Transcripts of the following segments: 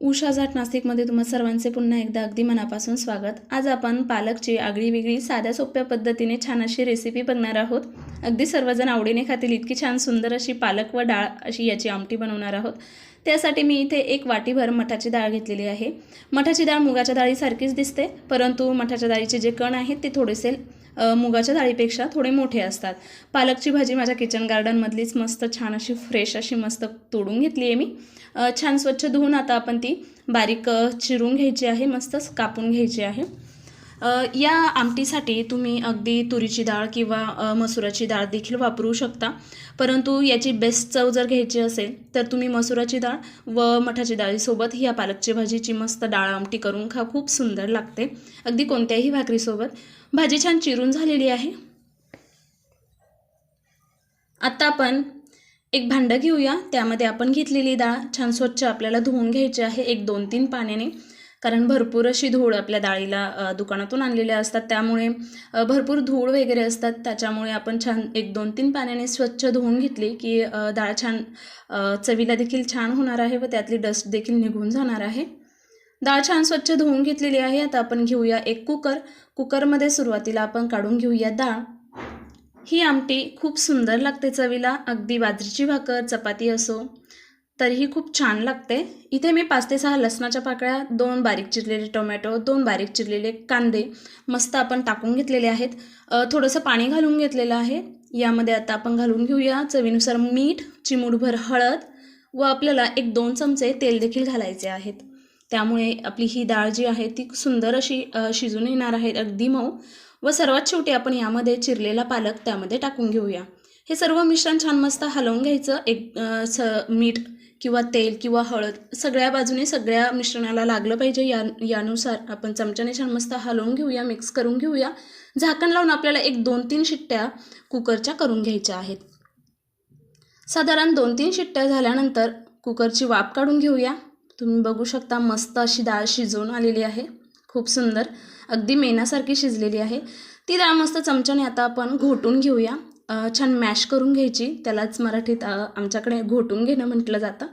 उषा झाट नाशिकमध्ये तुम्हा सर्वांचे पुन्हा एकदा अगदी मनापासून स्वागत. आज आपण पालकची आगळी वेगळी साध्या सोप्या पद्धतीने छान अशी रेसिपी बघणार आहोत. अगदी सर्वजण आवडीने खातील इतकी छान सुंदर अशी पालक व डाळ अशी याची आमटी बनवणार आहोत. त्यासाठी मी इथे एक वाटीभर मठाची डाळ घेतलेली आहे. मठाची डाळ मुगाच्या डाळीसारखीच दिसते परंतु मठाच्या डाळीचे जे कण आहेत ते थोडेसे मुगाच्या डाळीपेक्षा थोडे मोठे असतात. पालकची भाजी माझ्या किचन गार्डनमधलीच मस्त छान अशी फ्रेश अशी मस्त तोडून घेतली आहे मी. छान स्वच्छ धुवून आता आपण ती बारीक चिरून घ्यायची आहे मस्तच कापून घ्यायची आहे. या आमटीसाठी तुम्ही अगदी तुरीची डाळ किंवा मसुराची डाळ देखील वापरू शकता. परंतु याची बेस्ट चव जर घ्यायची असेल तर तुम्ही मसुराची डाळ व मठाची डाळीसोबत ह्या पालकची भाजीची मस्त डाळ आमटी करून खा खूप सुंदर लागते. अगदी कोणत्याही भाकरीसोबत. भाजी छान चिरून झालेली आहे. आत्ता आपण एक भांडं घेऊया. त्यामध्ये आपण घेतलेली डाळ छान स्वच्छ आपल्याला धुवून घ्यायची आहे एक दोन तीन पाण्याने. कारण भरपूर अशी धूळ आपल्या डाळीला दुकानातून आणलेल्या असतात. त्यामुळे भरपूर धूळ वगैरे असतात. त्याच्यामुळे आपण छान एक दोन तीन पाण्याने स्वच्छ धुवून घेतली की डाळ छान चवीला देखील छान होणार आहे व त्यातली डस्ट देखील निघून जाणार आहे. डाळ छान स्वच्छ धुवून घेतलेली आहे. आता आपण घेऊया एक कुकर. कुकरमध्ये सुरुवातीला आपण काढून घेऊया डाळ. ही आमटी खूप सुंदर लागते चवीला. अगदी बाजरीची भाकर चपाती असो तरीही खूप छान लागते. इथे मी पाच ते सहा लसणाच्या पाकळ्या दोन बारीक चिरलेले टोमॅटो दोन बारीक चिरलेले कांदे मस्त आपण टाकून घेतलेले आहेत. थोडंसं पाणी घालून घेतलेलं आहे. यामध्ये आता आपण घालून घेऊया चवीनुसार मीठ चिमूटभर हळद व आपल्याला एक दोन चमचे तेल देखील घालायचे आहेत. त्यामुळे आपली ही डाळ जी आहे ती सुंदर अशी शिजून येणार आहे अगदी मऊ व सर्वात शेवटी आपण यामध्ये चिरलेला पालक त्यामध्ये टाकून घेऊया. हे सर्व मिश्रण छान मस्त हलवून घ्यायचं. एक स मीठ किंवा तेल किंवा हळद सगळ्या बाजूने सगळ्या मिश्रणाला लागलं पाहिजे. या यानुसार आपण चमच्याने छान मस्त हलवून घेऊया मिक्स करून घेऊया. झाकण लावून आपल्याला एक दोन तीन शिट्ट्या कुकरच्या करून घ्यायच्या आहेत. साधारण दोन तीन शिट्ट्या झाल्यानंतर कुकरची वाफ काढून घेऊया. तुम्ही बघू शकता मस्त अशी डाळ शिजवून आलेली आहे. खूप सुंदर अगदी मेनासारखी शिजलेली आहे. ती डाळ मस्त चमच्याने आता आपण घोटून घेऊया. छान मॅश करून घ्यायची. त्यालाच मराठीत आमच्याकडे घोटून घेणं म्हटलं जातं.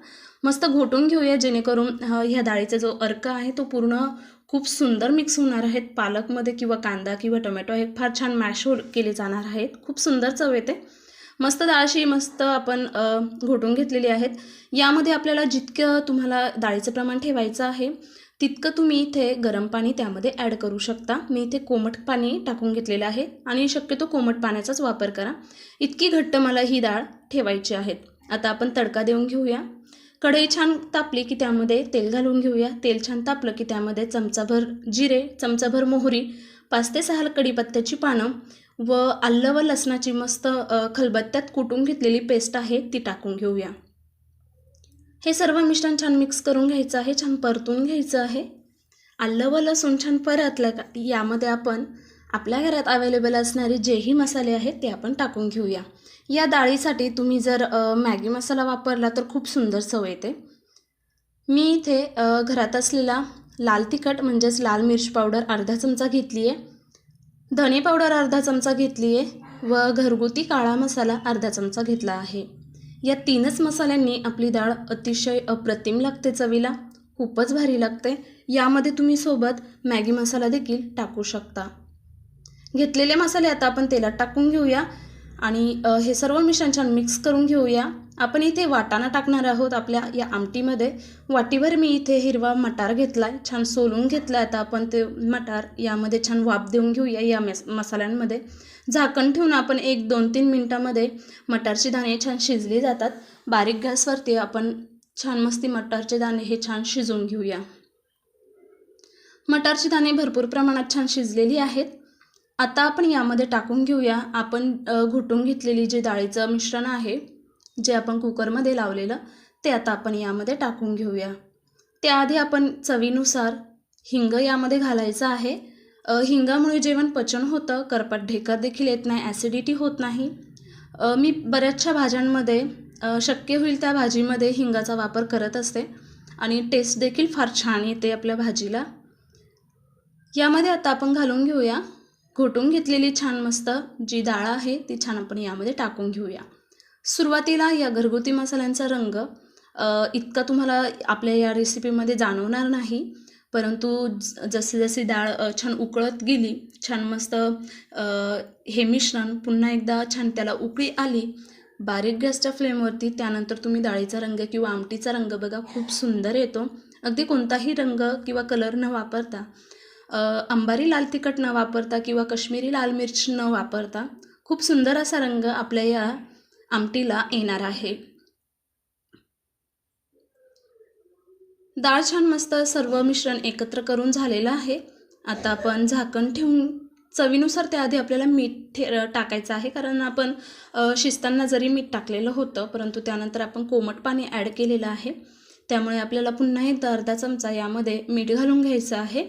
मस्त घोटून घेऊया जेणेकरून ह्या डाळीचा जो अर्क आहे तो पूर्ण खूप सुंदर मिक्स होणार आहेत. पालकमध्ये किंवा कांदा किंवा टोमॅटो हे फार छान मॅश हो केले जाणार आहेत. खूप सुंदर चव येते. मस्त डाळशी मस्त आपण घोटून घेतलेली आहेत. यामध्ये आपल्याला जितकं तुम्हाला डाळीचं प्रमाण ठेवायचं आहे तितकं तुम्ही इथे गरम पाणी त्यामध्ये ॲड करू शकता. मी इथे कोमट पाणी टाकून घेतलेलं आहे आणि शक्यतो कोमट पाण्याचाच वापर करा. इतकी घट्ट मला ही डाळ ठेवायची आहेत. आता आपण तडका देऊन घेऊया. कढई छान तापली की त्यामध्ये तेल घालून घेऊया. तेल छान तापलं की त्यामध्ये चमचाभर जिरे चमचाभर मोहरी पाच ते सहा कढीपत्त्याची पानं व आलं व लसणाची मस्त खलबत्त्यात कुटून घेतलेली पेस्ट आहे ती टाकून घेऊया. हे सर्व मिश्रण छान मिक्स करून घ्यायचं आहे छान परतून घ्यायचं आहे. आलं व लसूण छान परतलं का यामध्ये आपण आपल्या घरात अवेलेबल असणारे जेही मसाले आहेत ते आपण टाकून घेऊया. या डाळीसाठी तुम्ही जर मॅगी मसाला वापरला तर खूप सुंदर चव येते. मी इथे घरात असलेला लाल तिखट म्हणजेच लाल मिर्च पावडर अर्धा चमचा घेतली आहे धने पावडर अर्धा चमचा घेतली आहे व घरगुती काळा मसाला अर्धा चमचा घेतला आहे. या तीनच मसाल्यांनी आपली डाळ अतिशय अप्रतिम लागते चवीला. खूपच भारी लागते. यामध्ये तुम्ही सोबत मॅगी मसाला देखील टाकू शकता. घेतलेले मसाले आता आपण तेलात टाकून घेऊया आणि हे सर्व मिश्रण छान मिक्स करून घेऊया. आपण इथे वाटाणा टाकणार आहोत आपल्या या आमटीमध्ये. वाटीभर मी इथे हिरवा मटार घेतला आहे छान सोलून घेतला आता आपण ते मटार यामध्ये छान वाफ देऊन घेऊया या मस मसाल्यांमध्ये. झाकण ठेवून आपण एक दोन तीन मिनटामध्ये मटारचे दाणे छान शिजली जातात. बारीक गॅसवरती आपण छान मस्ती मटारचे दाणे हे छान शिजवून घेऊया. मटारची दाणे भरपूर प्रमाणात छान शिजलेली आहेत. आता आपण यामध्ये टाकून घेऊया. आपण घुटून घोटून घेतलेली जे डाळीचं मिश्रण आहे जे आपण कुकरमध्ये लावलेलं ते आता आपण यामध्ये टाकून घेऊया. त्याआधी आपण चवीनुसार हिंग यामध्ये घालायचं आहे. हिंगामुळे जेवण पचन होतं करपट ढेकर देखील येत नाही ॲसिडिटी होत नाही. मी बऱ्याचशा भाज्यांमध्ये शक्य होईल त्या भाजीमध्ये हिंगाचा वापर करत असते. आणि टेस्ट देखील फार छान येते आपल्या भाजीला. यामध्ये आता आपण घालून घेऊया. घोटून घेतलेली छान मस्त जी डाळ आहे ती छान आपण यामध्ये टाकून घेऊया. सुरुवातीला या घरगुती मसाल्यांचा रंग इतका तुम्हाला आपल्या या रेसिपीमध्ये जाणवणार नाही. परंतु ज जसे डाळ छान उकळत गेली छान मस्त हे मिश्रण पुन्हा एकदा छान त्याला उकळी आली बारीक गॅसच्या फ्लेमवरती त्यानंतर तुम्ही डाळीचा रंग किंवा आमटीचा रंग बघा खूप सुंदर येतो. अगदी कोणताही रंग किंवा कलर न वापरता अंबारी लाल तिखट न वापरता किंवा कश्मीरी लाल मिर्च न वापरता खूप सुंदर असा रंग आपल्या या आमटीला येणार आहे. डाळ छान मस्त सर्व मिश्रण एकत्र करून झालेलं आहे. आता आपण झाकण ठेवून चवीनुसार त्याआधी आपल्याला मीठ ठे टाकायचं आहे. कारण आपण शिजताना जरी मीठ टाकलेलं होतं परंतु त्यानंतर आपण कोमट पाणी ॲड केलेलं आहे. त्यामुळे आपल्याला पुन्हा एकदा अर्धा चमचा यामध्ये मीठ घालून घ्यायचं आहे.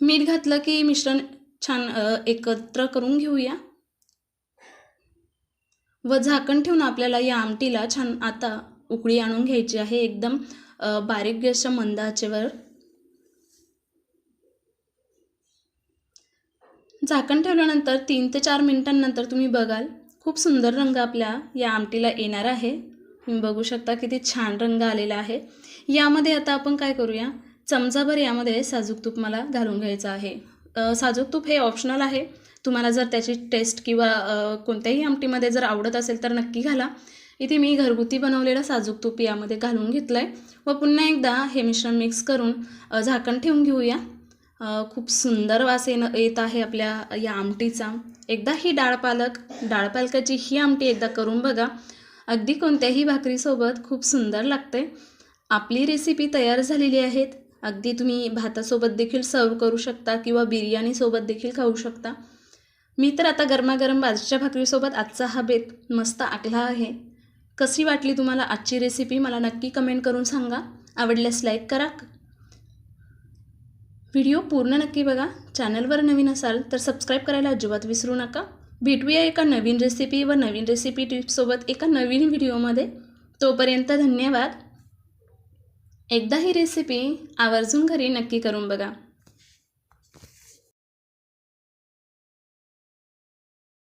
मीठ घातलं की मिश्रण छान एकत्र करून घेऊया. व झाकण ठेवून आपल्याला या आमटीला छान आता उकळी आणून घ्यायची आहे. एकदम बारीक गॅसच्या मंद आचेवर झाकण ठेवल्यानंतर तीन ते चार मिनिटांनंतर तुम्ही बघाल खूप सुंदर रंग आपल्या या आमटीला येणार आहे. तुम्ही बघू शकता किती छान रंग आलेला आहे. यामध्ये आता आपण काय करूया चमचाभर यामध्ये साजूक तूप मला घालून घ्यायचं आहे. साजूक तूप हे ऑप्शनल आहे. तुम्हाला जर त्याची टेस्ट किंवा कोणत्याही आमटीमध्ये जर आवडत असेल तर नक्की घाला. इथे मी घरगुती बनवलेलं साजूक तूप यामध्ये घालून घेतलं आहे व पुन्हा एकदा हे मिश्रण मिक्स करून झाकण ठेवून घेऊया. खूप सुंदर वास येणं येत आहे आपल्या या आमटीचा. एकदा ही डाळ पालक डाळ पालकाची ही आमटी एकदा करून बघा. अगदी कोणत्याही भाकरीसोबत खूप सुंदर लागते. आपली रेसिपी तयार झालेली आहेत. अगदी तुम्ही भातासोबत देखील सर्व करू शकता किंवा बिर्याणीसोबत देखील खाऊ शकता. मी तर आता गरमागरम बाजरीच्या भाकरीसोबत आजचा हा बेत मस्त आखला आहे. कशी वाटली तुम्हाला आजची रेसिपी मला नक्की कमेंट करून सांगा. आवडल्यास लाईक करा. व्हिडिओ पूर्ण नक्की बघा. चॅनलवर नवीन असाल तर सबस्क्राईब करायला अजिबात विसरू नका. भेटूया एका नवीन रेसिपी व नवीन रेसिपी टिप्ससोबत एका नवीन व्हिडिओमध्ये तोपर्यंत धन्यवाद. एकदा ही रेसिपी आवर्जून घरी नक्की करून बघा.